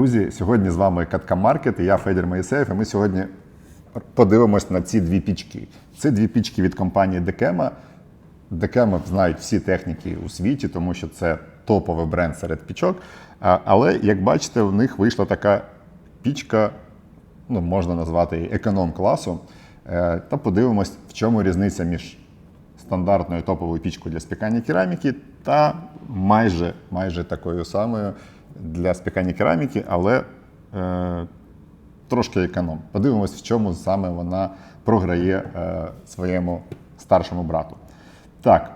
Друзі, сьогодні з вами Катка Маркет і я Федір Моїсеєв. І ми сьогодні подивимось на ці дві пічки. Це дві пічки від компанії Декема. Декема знають всі техніки у світі, тому що це топовий бренд серед пічок. Але як бачите, у них вийшла така пічка, ну можна назвати її економ-класу. Е, Та подивимось, в чому різниця між стандартною топовою пічкою для спікання кераміки та майже, майже такою самою для спікання кераміки, але е, трошки економ. Подивимось, в чому саме вона програє е, своєму старшому брату. Так,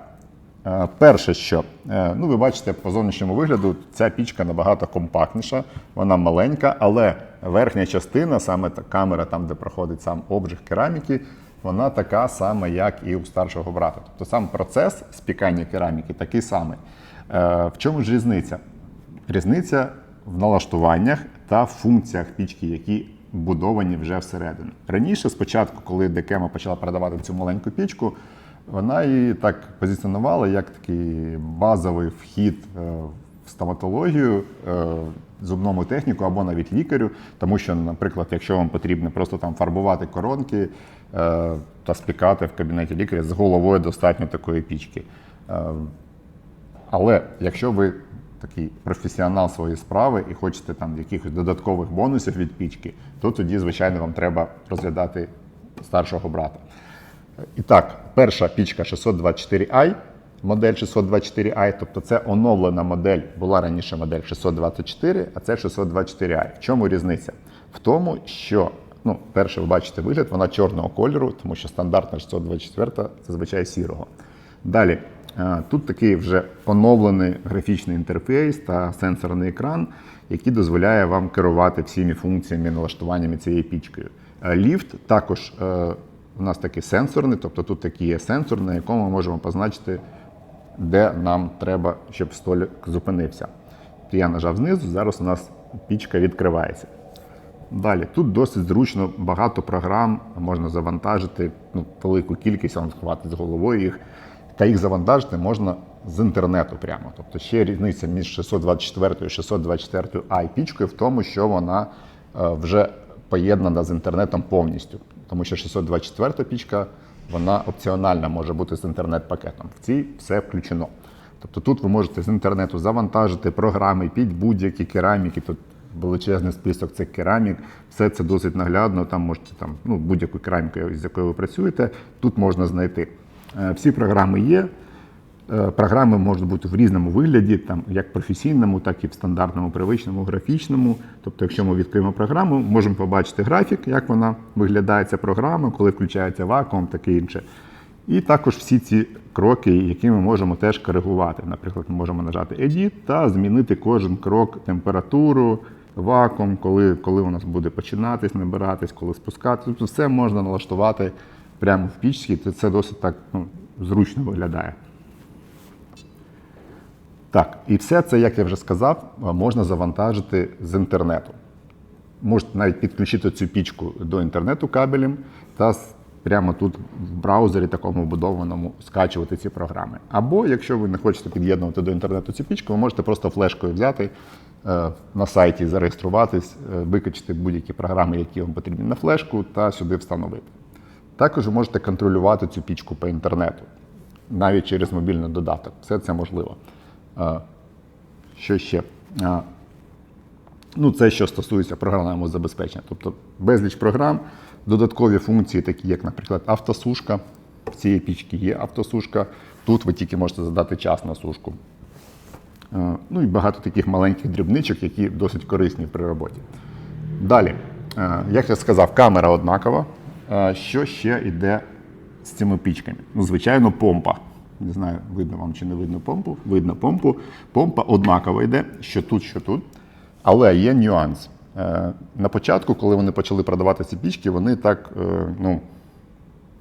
е, перше, що е, ну, ви бачите, по зовнішньому вигляду ця пічка набагато компактніша, вона маленька, але верхня частина, саме та камера, там, де проходить сам обжиг кераміки, вона така сама, як і у старшого брата. Тобто сам процес спікання кераміки такий самий. Е, В чому ж різниця? Різниця в налаштуваннях та функціях пічки, які будовані вже всередину. Раніше, спочатку, коли Декема почала продавати цю маленьку пічку, вона її так позиціонувала як такий базовий вхід е, в стоматологію, е, зубному техніку або навіть лікарю. Тому що, наприклад, якщо вам потрібно просто там фарбувати коронки е, та спікати в кабінеті лікаря, з головою достатньо такої пічки. Але якщо ви такий професіонал своєї справи і хочете там якихось додаткових бонусів від пічки, то тоді, звичайно, вам треба розглядати старшого брата. І так, перша пічка 624i, модель 624i, тобто це оновлена модель, була раніше модель 624, а це 624i. В чому різниця? В тому, що, ну, перше, ви бачите вигляд, вона чорного кольору, тому що стандартна 624 зазвичай сірого. Далі, тут такий вже оновлений графічний інтерфейс та сенсорний екран, який дозволяє вам керувати всіми функціями налаштуваннями цієї пічкою. Е, Ліфт також е, у нас такий сенсорний, тобто тут такий є сенсор, на якому ми можемо позначити, де нам треба, щоб столик зупинився. Я нажав знизу, зараз у нас пічка відкривається. Далі, тут досить зручно, багато програм можна завантажити, ну, велику кількість вам схватить з головою їх. Та їх завантажити можна з інтернету прямо. Тобто ще різниця між 624 і 624 i пічкою в тому, що вона е, вже поєднана з інтернетом повністю. Тому що 624 пічка вона опціональна може бути з інтернет-пакетом. В цій все включено. Тобто тут ви можете з інтернету завантажити програми під будь-які кераміки. Тут величезний список цих керамік. Все це досить наглядно. Там можете там, ну, будь-яку кераміку, з якою ви працюєте, тут можна знайти. Е, Всі програми є. Е, Програми можуть бути в різному вигляді, там як професійному, так і в стандартному, привичному, графічному. Тобто, якщо ми відкриємо програму, можемо побачити графік, як вона виглядає ця програма, коли включається вакуум, таке інше. І також всі ці кроки, які ми можемо теж коригувати. Наприклад, ми можемо нажати Edit та змінити кожен крок температуру, вакуум, коли, коли у нас буде починатись, набиратись, коли спускатись. Тобто все можна налаштувати прямо в пічці, то це досить так ну, зручно виглядає. Так, і все це, як я вже сказав, можна завантажити з інтернету. Можете навіть підключити цю пічку до інтернету кабелем та прямо тут в браузері такому вбудованому скачувати ці програми. Або якщо ви не хочете під'єднувати до інтернету цю пічку, ви можете просто флешкою взяти е, на сайті, зареєструватись, е, викачати будь-які програми, які вам потрібні на флешку, та сюди встановити. Також можете контролювати цю пічку по інтернету, навіть через мобільний додаток. Все це можливо. Е, Що ще? Е, Ну, це що стосується програмного забезпечення. Тобто безліч програм, додаткові функції, такі як, наприклад, автосушка. В цієї пічки є автосушка. Тут ви тільки можете задати час на сушку. Е, Ну і багато таких маленьких дрібничок, які досить корисні при роботі. Далі, як я сказав, камера однакова. Е, Що ще йде з цими пічками? Ну, звичайно, помпа. Не знаю, видно вам чи не видно помпу. Видно помпу. Помпа однакова йде, що тут, що тут. Але є нюанс. Е, На початку, коли вони почали продавати ці пічки, вони так, е, ну,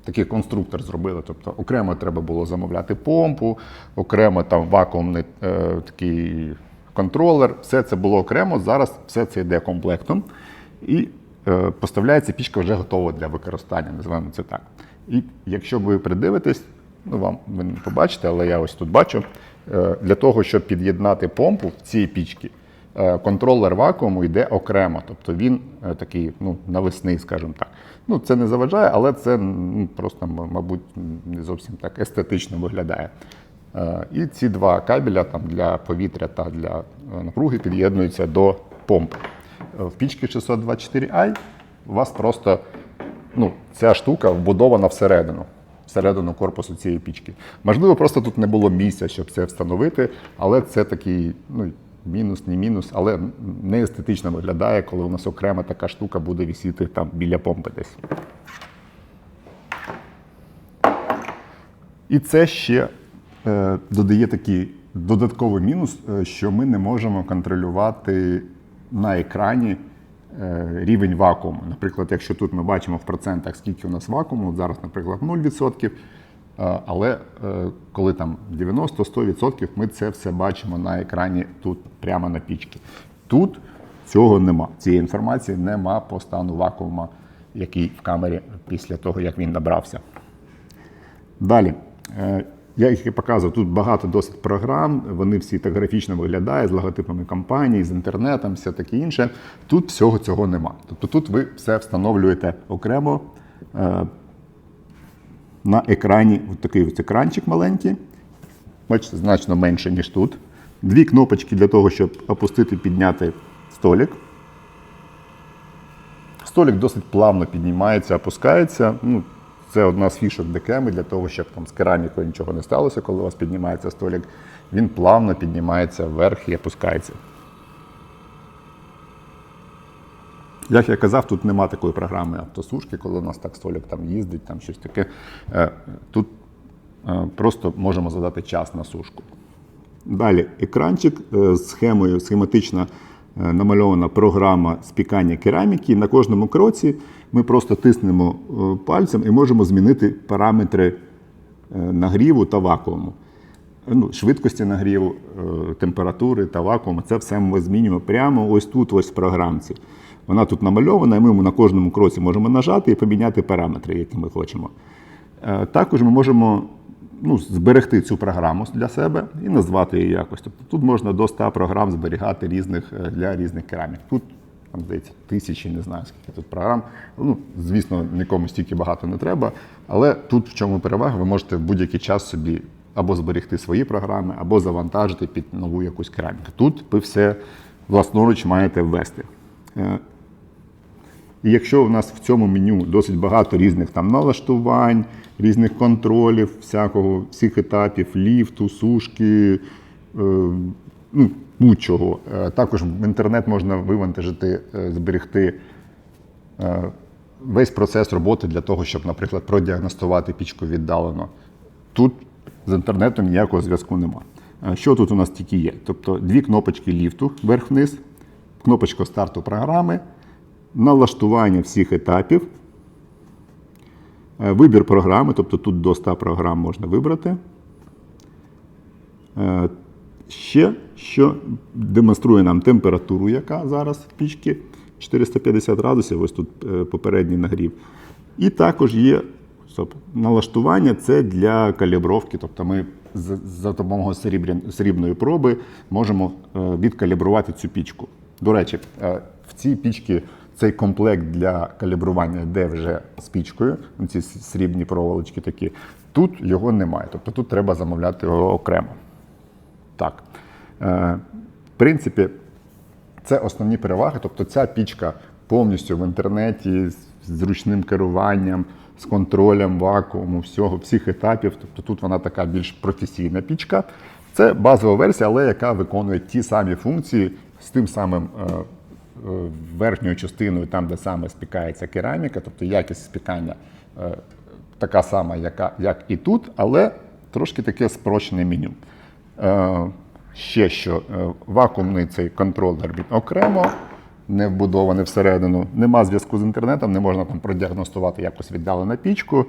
такий конструктор зробили. Тобто окремо треба було замовляти помпу, окремо там вакуумний такий контролер. Все це було окремо. Зараз все це йде комплектом. І поставляється пічка вже готова для використання, називаємо це так. І якщо ви придивитесь, ну вам ви не побачите, але я ось тут бачу. е, Для того, щоб під'єднати помпу в цій пічці, Е, Контролер вакууму йде окремо, тобто він е, такий ну, навесний, скажімо так. Ну, це не заважає, але це ну, просто, мабуть, не зовсім так естетично виглядає. Е, І ці два кабеля там, для повітря та для е, напруги під'єднуються до помпи. В пічці 624i у вас просто ну, ця штука вбудована всередину, всередину корпусу цієї пічки. Можливо, просто тут не було місця, щоб це встановити, але це такий ну, мінус, не мінус, але не естетично виглядає, коли у нас окрема така штука буде висіти там біля помпи десь. І це ще е, додає такий додатковий мінус, е, що ми не можемо контролювати на екрані е, рівень вакууму. Наприклад, якщо тут ми бачимо в процентах, скільки у нас вакууму, зараз, наприклад, 0%. е, Але е, коли там 90-100%, ми це все бачимо на екрані тут прямо на пічці. Тут цього нема. Цієї інформації нема по стану вакуума, який в камері після того, як він набрався. Далі. Я їх і показував, тут багато досить програм, вони всі так графічно виглядають з логотипами компаній, з інтернетом, все таке інше. Тут всього цього нема. Тобто тут ви все встановлюєте окремо е, на екрані. Ось такий ось екранчик маленький. Бачите, значно менше, ніж тут. Дві кнопочки для того, щоб опустити, підняти столик. Столик досить плавно піднімається, опускається. Ну, це одна з фішок декеми для того, щоб там з керамікою нічого не сталося, коли у вас піднімається столик. Він плавно піднімається вверх і опускається. Як я казав, тут нема такої програми автосушки, коли у нас так столик там їздить, там щось таке. Е, Тут е, просто можемо задати час на сушку. Далі екранчик е, з схемою, схематична намальована програма спікання кераміки. На кожному кроці ми просто тиснемо е, пальцем і можемо змінити параметри е, нагріву та вакууму. Ну, швидкості нагріву, е, температури та вакууму. Це все ми змінюємо прямо ось тут, ось в програмці. Вона тут намальована, і ми на кожному кроці можемо нажати і поміняти параметри, які ми хочемо. Е, Також ми можемо ну, зберегти цю програму для себе і назвати її якось. Тобто тут можна до 100 програм зберігати різних е, для різних керамік. Тут там здається тисячі, не знаю скільки тут програм. Ну, звісно, нікому стільки багато не треба. Але тут в чому перевага, ви можете в будь-який час собі або зберегти свої програми, або завантажити під нову якусь кераміку. Тут ви все власноруч маєте ввести. І якщо у нас в цьому меню досить багато різних там налаштувань, різних контролів, всякого, всіх етапів, ліфту, сушки, е, ну, будь-чого. Е, також в інтернет можна вивантажити, е, зберегти весь процес роботи для того, щоб, наприклад, продіагностувати пічку віддалено. Тут з інтернетом ніякого зв'язку нема. Що тут у нас тільки є? Тобто дві кнопочки ліфту вверх-вниз, кнопочка старту програми, налаштування всіх етапів, е, вибір програми, тобто тут до 100 програм можна вибрати. Е, Ще, що демонструє нам температуру, яка зараз в пічці 450 градусів, ось тут е, попередній нагрів. І також є стоп, налаштування це для калібровки. Тобто ми за допомогою срібної проби можемо відкалібрувати цю пічку. До речі, в цій пічці цей комплект для калібрування йде вже з пічкою, ці срібні проволочки такі. Тут його немає. Тобто тут треба замовляти його окремо. Так. Е, в принципі, це основні переваги. Тобто ця пічка повністю в інтернеті з зручним керуванням, з контролем вакууму, всього, всіх етапів. Тобто тут вона така більш професійна пічка. Це базова версія, але яка виконує ті самі функції з тим самим е, верхньою частиною, там, де саме спікається кераміка, тобто якість спікання е, така сама, яка, як і тут, але трошки таке спрощене меню. Е, ще що е, вакуумний цей контролер він окремо, не вбудований всередину. Нема зв'язку з інтернетом, не можна там продіагностувати якось віддалену пічку.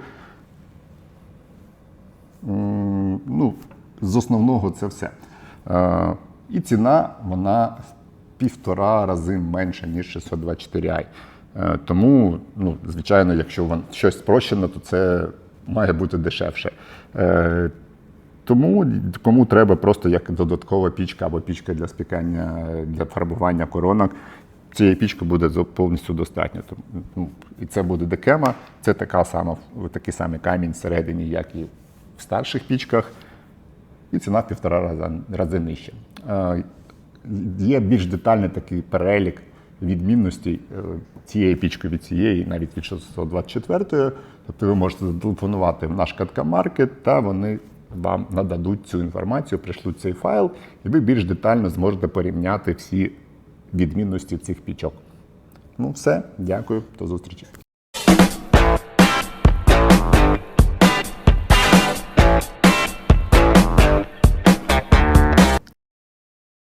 Ну, з основного це все. Е, І ціна вона півтора рази менша, ніж 624i. Е, Тому, ну, звичайно, якщо вам щось спрощено, то це має бути дешевше. Е, Тому кому треба просто як додаткова пічка або пічка для спікання, для фарбування коронок, цієї пічки буде повністю достатньо. Ну, І це буде декема, це така сама, такий самий камінь всередині, як і в старших пічках, і ціна в півтора рази, рази нижча. Є більш детальний такий перелік відмінностей е, цієї пічки від цієї, навіть від 624-ї. Тобто ви можете зателефонувати в наш каткамаркет, та вони вам нададуть цю інформацію, пришлють цей файл, і ви більш детально зможете порівняти всі відмінності цих пічок. Ну, все, дякую, до зустрічі.